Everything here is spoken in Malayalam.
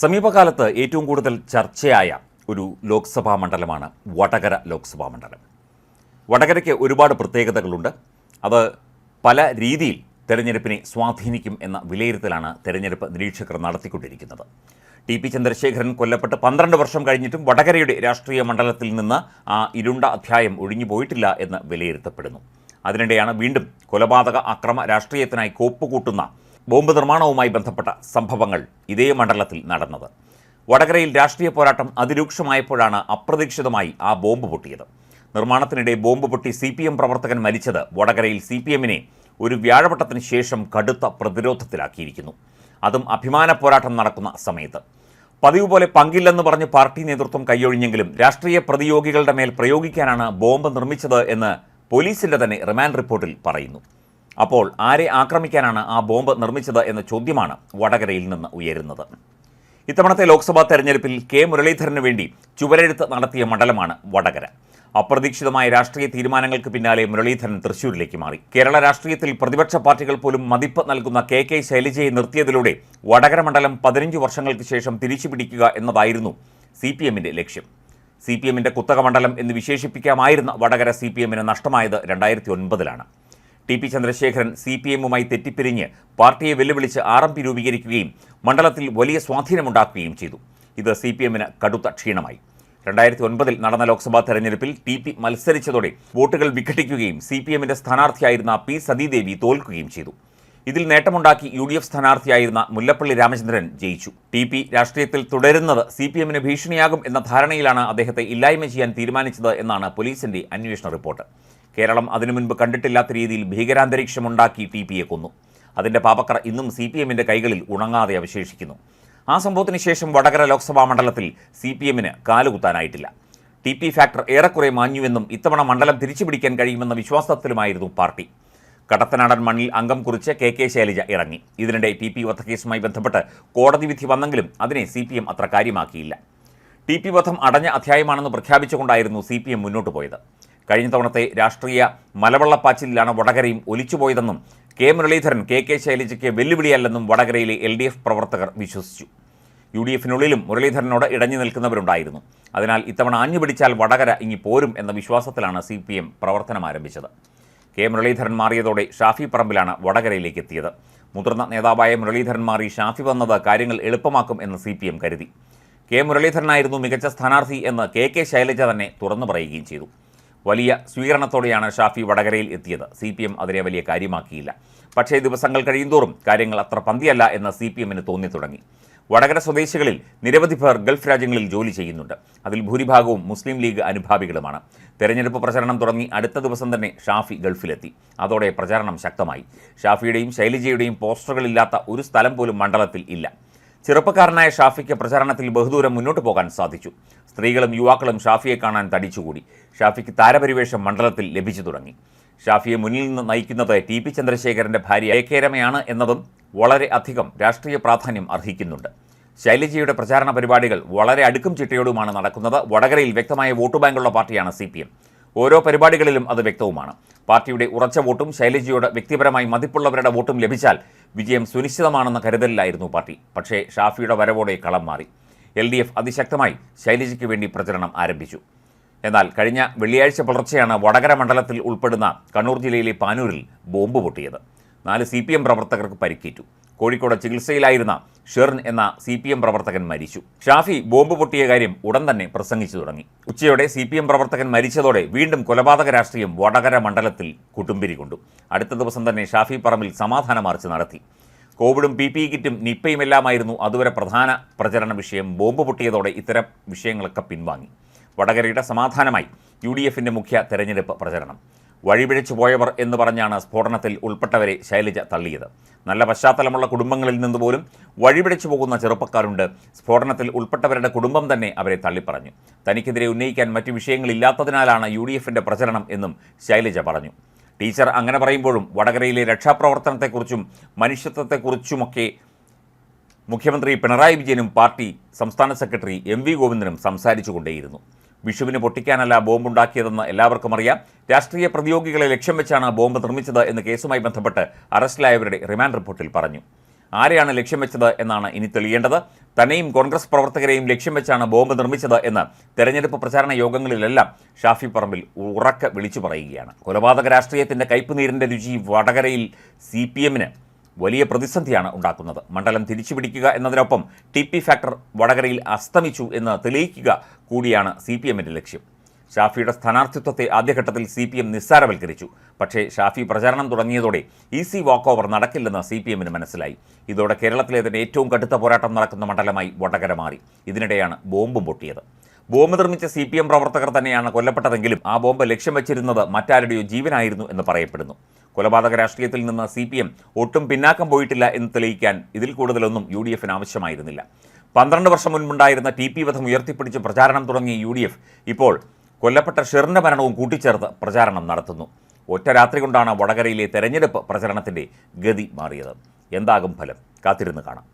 സമീപകാലത്ത് ഏറ്റവും കൂടുതൽ ചർച്ചയായ ഒരു ലോക്സഭാ മണ്ഡലമാണ് വടകര ലോക്സഭാ മണ്ഡലം. വടകരയ്ക്ക് ഒരുപാട് പ്രത്യേകതകളുണ്ട്. അത് പല രീതിയിൽ തെരഞ്ഞെടുപ്പിനെ സ്വാധീനിക്കും എന്ന വിലയിരുത്തലാണ് തെരഞ്ഞെടുപ്പ് നിരീക്ഷകർ നടത്തിക്കൊണ്ടിരിക്കുന്നത്. ടി പി ചന്ദ്രശേഖരൻ കൊല്ലപ്പെട്ട് പന്ത്രണ്ട് വർഷം കഴിഞ്ഞിട്ടും വടകരയുടെ രാഷ്ട്രീയ മണ്ഡലത്തിൽ നിന്ന് ആ ഇരുണ്ട അധ്യായം ഒഴിഞ്ഞു പോയിട്ടില്ല എന്ന് വിലയിരുത്തപ്പെടുന്നു. അതിനിടെയാണ് വീണ്ടും കൊലപാതക അക്രമ രാഷ്ട്രീയത്തിനായി കോപ്പുകൂട്ടുന്ന ബോംബ് നിർമ്മാണവുമായി ബന്ധപ്പെട്ട സംഭവങ്ങൾ ഇതേ മണ്ഡലത്തിൽ നടന്നത്. വടകരയിൽ രാഷ്ട്രീയ പോരാട്ടം അതിരൂക്ഷമായപ്പോഴാണ് അപ്രതീക്ഷിതമായി ആ ബോംബ് പൊട്ടിയത്. നിർമ്മാണത്തിനിടെ ബോംബ് പൊട്ടി സി പി എം പ്രവർത്തകൻ മരിച്ചത് വടകരയിൽ സി പി എമ്മിനെ ഒരു വ്യാഴവട്ടത്തിന് ശേഷം കടുത്ത പ്രതിരോധത്തിലാക്കിയിരിക്കുന്നു. അതും അഭിമാന പോരാട്ടം നടക്കുന്ന സമയത്ത്. പതിവ് പോലെ പങ്കില്ലെന്ന് പറഞ്ഞ് പാർട്ടി നേതൃത്വം കൈയൊഴിഞ്ഞെങ്കിലും രാഷ്ട്രീയ പ്രതിയോഗികളുടെ മേൽ പ്രയോഗിക്കാനാണ് ബോംബ് നിർമ്മിച്ചത് എന്ന് പോലീസിന്റെ തന്നെ റിമാൻഡ് റിപ്പോർട്ടിൽ പറയുന്നു. അപ്പോൾ ആരെ ആക്രമിക്കാനാണ് ആ ബോംബ് നിർമ്മിച്ചത് എന്ന ചോദ്യമാണ് വടകരയിൽ നിന്ന് ഉയരുന്നത്. ഇത്തവണത്തെ ലോക്സഭാ തെരഞ്ഞെടുപ്പിൽ കെ മുരളീധരന് വേണ്ടി ചുവരെഴുത്ത് നടത്തിയ മണ്ഡലമാണ് വടകര. അപ്രതീക്ഷിതമായ രാഷ്ട്രീയ തീരുമാനങ്ങൾക്ക് പിന്നാലെ മുരളീധരൻ തൃശൂരിലേക്ക് മാറി. കേരള രാഷ്ട്രീയത്തിൽ പ്രതിപക്ഷ പാർട്ടികൾ പോലും മതിപ്പ് നൽകുന്ന കെ കെ ശൈലജയെ നിർത്തിയതിലൂടെ വടകര മണ്ഡലം പതിനഞ്ച് വർഷങ്ങൾക്ക് ശേഷം തിരിച്ചു പിടിക്കുക എന്നതായിരുന്നു സി പി എമ്മിന്റെ ലക്ഷ്യം. സി പി എമ്മിന്റെ കുത്തക മണ്ഡലം എന്ന് വിശേഷിപ്പിക്കാമായിരുന്ന വടകര സി പി എമ്മിന് നഷ്ടമായത് രണ്ടായിരത്തി ഒൻപതിലാണ്. T P Chandrasekharan C P എമ്മുമായി തെറ്റിപ്പിരിഞ്ഞ് പാർട്ടിയെ വെല്ലുവിളിച്ച് ആർ എം പി രൂപീകരിക്കുകയും മണ്ഡലത്തിൽ വലിയ സ്വാധീനമുണ്ടാക്കുകയും ചെയ്തു. ഇത് സി പി എമ്മിന് കടുത്ത ക്ഷീണമായി. രണ്ടായിരത്തി ഒൻപതിൽ നടന്ന ലോക്സഭാ തെരഞ്ഞെടുപ്പിൽ ടി പി മത്സരിച്ചതോടെ വോട്ടുകൾ വിഘടിക്കുകയും സി പി എമ്മിന്റെ സ്ഥാനാർത്ഥിയായിരുന്ന പി സതീദേവി തോൽക്കുകയും ചെയ്തു. ഇതിൽ നേട്ടമുണ്ടാക്കി യു ഡി എഫ് സ്ഥാനാർത്ഥിയായിരുന്ന മുല്ലപ്പള്ളി രാമചന്ദ്രൻ ജയിച്ചു. ടി പി രാഷ്ട്രീയത്തിൽ തുടരുന്നത് സി പി എമ്മിന് ഭീഷണിയാകും എന്ന ധാരണയിലാണ് അദ്ദേഹത്തെ ഇല്ലായ്മ ചെയ്യാൻ തീരുമാനിച്ചത് എന്നാണ് പോലീസിന്റെ അന്വേഷണ റിപ്പോർട്ട്. കേരളം അതിനു മുൻപ് കണ്ടിട്ടില്ലാത്ത രീതിയിൽ ഭീകരാന്തരീക്ഷമുണ്ടാക്കി ടി പിയെ കൊന്നു. അതിന്റെ പാപക്കറ ഇന്നും സി പി എമ്മിന്റെ കൈകളിൽ ഉണങ്ങാതെ അവശേഷിക്കുന്നു. ആ സംഭവത്തിന് ശേഷം വടകര ലോക്സഭാ മണ്ഡലത്തിൽ സി പി എമ്മിന് കാലുകുത്താനായിട്ടില്ല. ടി പി ഫാക്ടർ ഏറെക്കുറെ മാഞ്ഞുവെന്നും ഇത്തവണ മണ്ഡലം തിരിച്ചുപിടിക്കാൻ കഴിയുമെന്ന വിശ്വാസത്തിലുമായിരുന്നു പാർട്ടി. കടത്തനാടൻ മണ്ണിൽ അംഗം കുറിച്ച് കെ കെ ശൈലജ ഇറങ്ങി. ഇതിനിടെ ടി പി വധക്കേസുമായി ബന്ധപ്പെട്ട് കോടതി വിധി വന്നെങ്കിലും അതിനെ സി പി എം അത്ര കാര്യമാക്കിയില്ല. ടി പി വധം അടഞ്ഞ അധ്യായമാണെന്ന് പ്രഖ്യാപിച്ചുകൊണ്ടായിരുന്നു സി പി എം മുന്നോട്ട് പോയത്. കഴിഞ്ഞ തവണത്തെ രാഷ്ട്രീയ മലവെള്ളപ്പാച്ചിലാണ് വടകരയും ഒലിച്ചുപോയതെന്നും കെ മുരളീധരൻ കെ കെ ശൈലജയ്ക്ക് വെല്ലുവിളിയല്ലെന്നും വടകരയിലെ എൽ ഡി എഫ് പ്രവർത്തകർ വിശ്വസിച്ചു. യു ഡി എഫിനുള്ളിലും മുരളീധരനോട് ഇടഞ്ഞു നിൽക്കുന്നവരുണ്ടായിരുന്നു. അതിനാൽ ഇത്തവണ ആഞ്ഞു പിടിച്ചാൽ വടകര ഇങ്ങി പോരും എന്ന വിശ്വാസത്തിലാണ് സി പി എം പ്രവർത്തനം ആരംഭിച്ചത്. കെ മുരളീധരൻ മാറിയതോടെ ഷാഫി പറമ്പിലാണ് വടകരയിലേക്ക് എത്തിയത്. മുതിർന്ന നേതാവായ മുരളീധരൻ മാറി ഷാഫി വന്നത് കാര്യങ്ങൾ എളുപ്പമാക്കും എന്ന് സി പി എം കരുതി. കെ മുരളീധരനായിരുന്നു മികച്ച സ്ഥാനാർത്ഥി എന്ന് കെ കെ ശൈലജ തന്നെ തുറന്നു പറയുകയും ചെയ്തു. വലിയ സ്വീകരണത്തോടെയാണ് ഷാഫി വടകരയിൽ എത്തിയത്. സി പി എം അതിനെ വലിയ കാര്യമാക്കിയില്ല. പക്ഷേ ദിവസങ്ങൾ കഴിയുന്തോറും കാര്യങ്ങൾ അത്ര പന്തിയല്ല എന്ന് സി പി എമ്മിന് തോന്നി തുടങ്ങി. വടകര സ്വദേശികളിൽ നിരവധി പേർ ഗൾഫ് രാജ്യങ്ങളിൽ ജോലി ചെയ്യുന്നുണ്ട്. അതിൽ ഭൂരിഭാഗവും മുസ്ലിം ലീഗ് അനുഭാവികളുമാണ്. തെരഞ്ഞെടുപ്പ് പ്രചരണം തുടങ്ങി അടുത്ത ദിവസം തന്നെ ഷാഫി ഗൾഫിലെത്തി. അതോടെ പ്രചാരണം ശക്തമായി. ഷാഫിയുടെയും ശൈലജയുടെയും പോസ്റ്ററുകളില്ലാത്ത ഒരു സ്ഥലം പോലും മണ്ഡലത്തിൽ ഇല്ല. ചെറുപ്പക്കാരനായ ഷാഫിക്ക് പ്രചാരണത്തിൽ ബഹുദൂരം മുന്നോട്ട് പോകാൻ സാധിച്ചു. സ്ത്രീകളും യുവാക്കളും ഷാഫിയെ കാണാൻ തടിച്ചുകൂടി. ഷാഫിക്ക് താരപരിവേഷം മണ്ഡലത്തിൽ ലഭിച്ചു തുടങ്ങി. ഷാഫിയെ മുന്നിൽ നിന്ന് നയിക്കുന്നത് ടി പി ചന്ദ്രശേഖരന്റെ ഭാര്യ എ എന്നതും വളരെ അധികം രാഷ്ട്രീയ പ്രാധാന്യം അർഹിക്കുന്നുണ്ട്. ശൈലജയുടെ പ്രചാരണ പരിപാടികൾ വളരെ അടുക്കും ചിട്ടയോടുമാണ് നടക്കുന്നത്. വടകരയിൽ വ്യക്തമായ വോട്ട് ബാങ്കുള്ള പാർട്ടിയാണ് സി ഓരോ പരിപാടികളിലും അത് വ്യക്തവുമാണ്. പാർട്ടിയുടെ ഉറച്ച വോട്ടും ശൈലജയോട് വ്യക്തിപരമായി മതിപ്പുള്ളവരുടെ വോട്ടും ലഭിച്ചാൽ വിജയം സുനിശ്ചിതമാണെന്ന കരുതലിലായിരുന്നു പാർട്ടി. പക്ഷേ ഷാഫിയുടെ വരവോടെ കളം മാറി. എൽ ഡി എഫ് അതിശക്തമായി ശൈലജയ്ക്ക് വേണ്ടി പ്രചരണം ആരംഭിച്ചു. എന്നാൽ കഴിഞ്ഞ വെള്ളിയാഴ്ച പുലർച്ചെയാണ് വടകര മണ്ഡലത്തിൽ ഉൾപ്പെടുന്ന കണ്ണൂർ ജില്ലയിലെ പാനൂരിൽ ബോംബ് പൊട്ടിയത്. നാല് സി പി എം പ്രവർത്തകർക്ക് പരിക്കേറ്റു. കോഴിക്കോട് ചികിത്സയിലായിരുന്ന ഷെറിൻ എന്ന സി പി എം പ്രവർത്തകൻ മരിച്ചു. ഷാഫി ബോംബ് പൊട്ടിയ കാര്യം ഉടൻ തന്നെ പ്രസംഗിച്ചു തുടങ്ങി. ഉച്ചയോടെ സി പി എം പ്രവർത്തകൻ മരിച്ചതോടെ വീണ്ടും കൊലപാതക രാഷ്ട്രീയം വടകര മണ്ഡലത്തിൽ കുട്ടുംപിരി കൊണ്ടു. അടുത്ത ദിവസം തന്നെ ഷാഫി പറമ്പിൽ സമാധാന മാർച്ച് നടത്തി. കോവിഡും പി പി കിറ്റും നിപ്പയും എല്ലാമായിരുന്നു അതുവരെ പ്രധാന പ്രചരണ വിഷയം. ബോംബ് പൊട്ടിയതോടെ ഇത്തരം വിഷയങ്ങളൊക്കെ പിൻവാങ്ങി. വടകരയുടെ സമാധാനമായി യു ഡി എഫിന്റെ മുഖ്യ തെരഞ്ഞെടുപ്പ് പ്രചരണം. വഴിപിഴച്ചു പോയവർ എന്ന് പറഞ്ഞാണ് സ്ഫോടനത്തിൽ ഉൾപ്പെട്ടവരെ ശൈലജ തള്ളിയത്. നല്ല പശ്ചാത്തലമുള്ള കുടുംബങ്ങളിൽ നിന്ന് പോലും വഴിപിഴച്ചു പോകുന്ന ചെറുപ്പക്കാരുണ്ട്. സ്ഫോടനത്തിൽ ഉൾപ്പെട്ടവരുടെ കുടുംബം തന്നെ അവരെ തള്ളിപ്പറഞ്ഞു. തനിക്കെതിരെ ഉന്നയിക്കാൻ മറ്റു വിഷയങ്ങളില്ലാത്തതിനാലാണ് യു ഡി എഫിന്റെ പ്രചരണം എന്നും ശൈലജ പറഞ്ഞു. ടീച്ചർ അങ്ങനെ പറയുമ്പോഴും വടകരയിലെ രക്ഷാപ്രവർത്തനത്തെക്കുറിച്ചും മനുഷ്യത്വത്തെക്കുറിച്ചുമൊക്കെ മുഖ്യമന്ത്രി പിണറായി വിജയനും പാർട്ടി സംസ്ഥാന സെക്രട്ടറി എം വി ഗോവിന്ദനും സംസാരിച്ചുകൊണ്ടേയിരുന്നു. വിഷുവിന് പൊട്ടിക്കാനല്ല ബോംബുണ്ടാക്കിയതെന്ന് എല്ലാവർക്കും അറിയാം. രാഷ്ട്രീയ പ്രതിയോഗികളെ ലക്ഷ്യം വെച്ചാണ് ബോംബ് നിർമ്മിച്ചത് എന്ന് കേസുമായി ബന്ധപ്പെട്ട് അറസ്റ്റിലായവരുടെ റിമാൻഡ് റിപ്പോർട്ടിൽ പറഞ്ഞു. ആരെയാണ് ലക്ഷ്യം വെച്ചത് എന്നാണ് ഇനി തെളിയേണ്ടത്. തന്നെയും കോൺഗ്രസ് പ്രവർത്തകരെയും ലക്ഷ്യം വെച്ചാണ് ബോംബ് നിർമ്മിച്ചത് എന്ന് തെരഞ്ഞെടുപ്പ് പ്രചാരണ യോഗങ്ങളിലെല്ലാം ഷാഫി പറമ്പിൽ ഉറക്ക വിളിച്ചു പറയുകയാണ്. കൊലപാതക രാഷ്ട്രീയത്തിന്റെ കയ്പുനീരിന്റെ രുചി വടകരയിൽ സി പി എമ്മിന് വലിയ പ്രതിസന്ധിയാണ് ഉണ്ടാക്കുന്നത്. മണ്ഡലം തിരിച്ചുപിടിക്കുക എന്നതിനൊപ്പം ടി പി ഫാക്ടർ വടകരയിൽ അസ്തമിച്ചു എന്ന് തെളിയിക്കുക കൂടിയാണ് സി പി എമ്മിന്റെ ലക്ഷ്യം. ഷാഫിയുടെ സ്ഥാനാർത്ഥിത്വത്തെ ആദ്യഘട്ടത്തിൽ സി പി എം നിസ്സാരവൽക്കരിച്ചു. പക്ഷേ ഷാഫി പ്രചാരണം തുടങ്ങിയതോടെ ഈസി വാക്ക് ഓവർ നടക്കില്ലെന്ന് സി പി എമ്മിന് മനസ്സിലായി. ഇതോടെ കേരളത്തിലെ തന്നെ ഏറ്റവും കടുത്ത പോരാട്ടം നടക്കുന്ന മണ്ഡലമായി വടകര മാറി. ഇതിനിടെയാണ് ബോംബും പൊട്ടിയത്. ബോംബ് നിർമ്മിച്ച സി പി എം പ്രവർത്തകർ തന്നെയാണ് കൊല്ലപ്പെട്ടതെങ്കിലും ആ ബോംബ് ലക്ഷ്യം വെച്ചിരുന്നത് മറ്റാരുടെയോ ജീവനായിരുന്നു എന്ന് പറയപ്പെടുന്നു. കൊലപാതക രാഷ്ട്രീയത്തിൽ നിന്ന് സി പി എം ഒട്ടും പിന്നാക്കം പോയിട്ടില്ല എന്ന് തെളിയിക്കാൻ ഇതിൽ കൂടുതലൊന്നും യു ഡി എഫിന് ആവശ്യമായിരുന്നില്ല. പന്ത്രണ്ട് വർഷം മുൻപുണ്ടായിരുന്ന ടി പി വധം ഉയർത്തിപ്പിടിച്ച് പ്രചാരണം തുടങ്ങിയ യു ഡി എഫ് ഇപ്പോൾ കൊല്ലപ്പെട്ട ഷെറിന്റെ മരണവും കൂട്ടിച്ചേർത്ത് പ്രചാരണം നടത്തുന്നു. ഒറ്റ രാത്രി കൊണ്ടാണ് വടകരയിലെ തെരഞ്ഞെടുപ്പ് പ്രചരണത്തിന്റെ ഗതി മാറിയത്. എന്താകും ഫലം? കാത്തിരുന്ന് കാണാം.